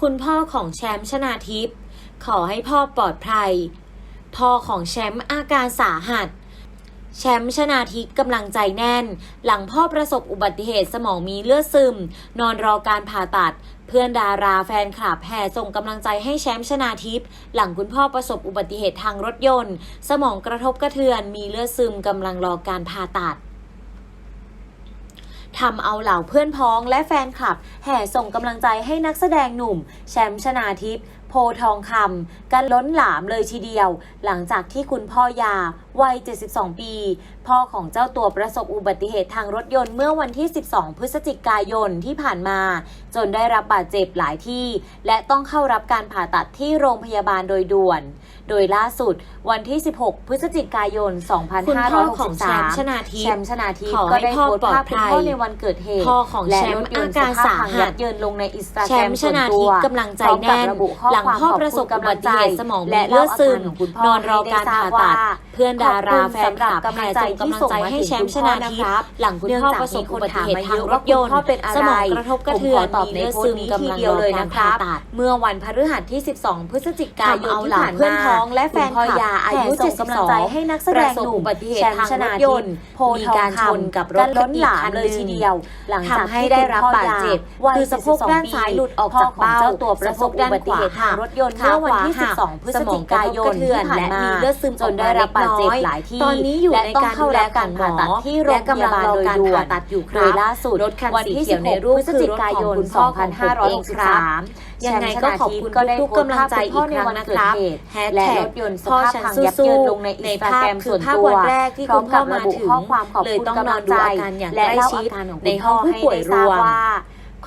คุณพ่อของแชมป์ชนาทิพย์ขอให้พ่อปลอดภัย พ่อของแชมป์อาการสาหัส แชมป์ชนาทิพย์กำลังใจแน่น หลังพ่อประสบอุบัติเหตุสมองมีเลือดซึม นอนรอการผ่าตัด เพื่อนดาราแฟนคลับแห่ส่งกำลังใจให้แชมป์ชนาทิพย์หลังคุณพ่อประสบอุบัติเหตุทางรถยนต์ สมองกระทบกระเทือนมีเลือดซึมกำลังรอการผ่าตัด ทำเอาเหล่าเพื่อนพ้องและแฟนคลับ แห่ส่งกำลังใจให้นักแสดงหนุ่ม แชมป์ชนาทิพย์ โพธิ์ทองคำกันล้นหลามเลยทีเดียว หลังจากที่คุณพ่อยาวัย 72 ปี พ่อของเจ้าตัวประสบอุบัติเหตุทางรถยนต์เมื่อวันที่ 12 พฤศจิกายนที่ผ่านมา จนได้รับบาดเจ็บหลายที่ และต้องเข้ารับการผ่าตัดที่โรงพยาบาลโดยด่วน โดยล่าสุดวันที่ 16 พฤศจิกายนคุณพ่อของแชมป์2563ชนาทิพย์แชมป์ชนาทิพย์ขอก็ให้ได้พ่อโพสต์ภาพปลอดภัคุณยพ่อในวันเกิดเหตุพ่อของและแชมป์รถยนต์อาการสภาพสาหัสยับเยินลงในอินสตาแชแกรมมป์ชส่วนนาตัทิวพย์กำลังใจพร้อมกับแน่นระบุข้อหลังความพ่อขอบประสคุบณอุบัติเหตุสมองและมีเลือดซึมเล่าอาการของคุณพ่อนอนรอการผ่าตัดเพื่อนดาราแฟนคลับขอบคุณแห่ส่งกำลังใจให้แชมป์ชนาทิพย์หลังคุณพ่อประสบอุบัติเหตุทางรถยนต์พ่อเป็นอะไรสมองกระทบกระเทือนผมขอตอบมีในเลือดโพสซึต์มนี้กำทีลังเดียวเลยรอนะการครัผ่าบตัดเมื่อวันพฤหัสที่ 12 พฤศจิกายนทำเอาที่เหล่าผ่านเพื่อนมาพ้องและแฟนคลับคุณพ่อยาอายุแห่ส่งกำลังใจให้นักแสดงหนุ่มประสบอุบัติเหตุแชมป์ทางชรนาถทิยพนย์ต์โพธิ์มีทองการชนคำกับรถกันล้นหลามอีกคันเลยทีเดียว หลังจากทำให้ที่ได้ได้รัรับบบบาบาดดเจ็เจ็บบวัยคือสะโพกด้านซ้ายหลุดออกจากเบ้าเจ้าตัวประสบอุบัติเหตุทางรถยนต์เมื่อวันที่ 12 พฤศจิกายนที่ผ่านมาและมีเลือดซึมจนได้รับบาดเจ็บหลายที่ตอนนี้อยู่ในและต้องการเข้าดูแลรับการผ่าตัดที่โรงพยาบาลโดยด่วนผ่าตัดอยู่คโดรับยล่าสุดรถคันวันสีที่เขียวใน16รูปพฤศจิกายนคือรถของคุณพ่อของผมเองครับ2563ยังไงก็ขอบคุณทุกๆกำลังใจอีกครั้งนะครับแฮชและแท็รกถยนต์สพ่อภาพฉันพังสู้ยับเยินลงในในอินสตาภาแกพรมคืส่อวนภาพตัววันแรกที่พร้อมกับคุณพ่อระบุมาถึงข้อความขอบเลยคุณต้องกำลังนอนดูใจอาการอย่างและใกล้เล่าชิอาดการของในคุณห้องพ่ผู้ป่วยรวม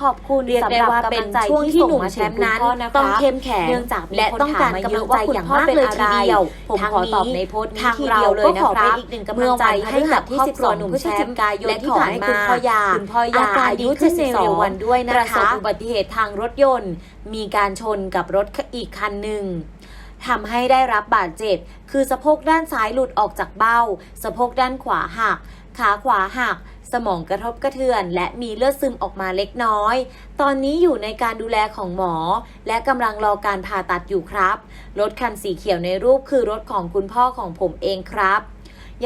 ให้ได้ทาบว่าขอบคุณเรียกได้ว่าเป็นช่วงที่หนุ่มแชมป์นั้นต้องเข้มแข็งเนื่องจากมีและคนต้องถามการมกำลังเยอะใจว่าอย่างคุณพ่อมากเลยเป็นทีอะไรเดียวผมทั้งขอตอบนี้ในโพสต์นี้ทางทีเราเดียวเลยก็นะขอคเป็นรับอีกหนึ่งกำลัเมื่งอใจวันให้ให้กักับบคครรออบบคครัรัววหหนุ่นุ่มมแชแชมมป์ป์และและที่ที่ผ่าผ่านนมามาคุณพ่อยาคุณพ่อยาอาการอาดียุขึ้นใน72เร็ววันด้วยนะประสบคะอุบัติเหตุทางรถยนต์ มีการชนกับรถอีกคันหนึ่งทำให้ได้รับบาดเจ็บ คือสะโพกด้านซ้ายหลุดออกจากเบ้า สะโพกด้านขวาหัก ขาขวาหัก สมองกระทบกระเทือน และมีเลือดซึมออกมาเล็กน้อย ตอนนี้อยู่ในการดูแลของหมอ และกำลังรอการผ่าตัดอยู่ครับ รถคันสีเขียวในรูปคือรถของคุณพ่อของผมเองครับ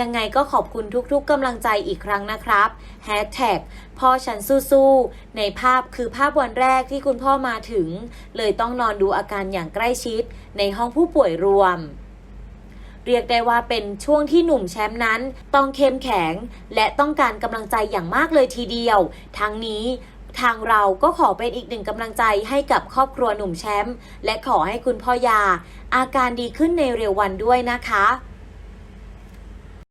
ยังไงก็ขอบคุณทุกๆกำลังใจอีกครั้งนะครับแฮชแท็กพ่อฉันสู้ๆ ในภาพคือภาพวันแรกที่คุณพ่อมาถึง เลยต้องนอนดูอาการอย่างใกล้ชิด ในห้องผู้ป่วยรวม เรียกได้ว่าเป็นช่วงที่หนุ่มแชมป์นั้น ต้องเข้มแข็ง และต้องการกำลังใจอย่างมากเลยทีเดียว ทั้งนี้ทางเราก็ขอเป็นอีกหนึ่งกำลังใจให้กับครอบครัวหนุ่มแชมป์และขอให้คุณพ่อยา อาการดีขึ้นในเร็ววันด้วยนะคะ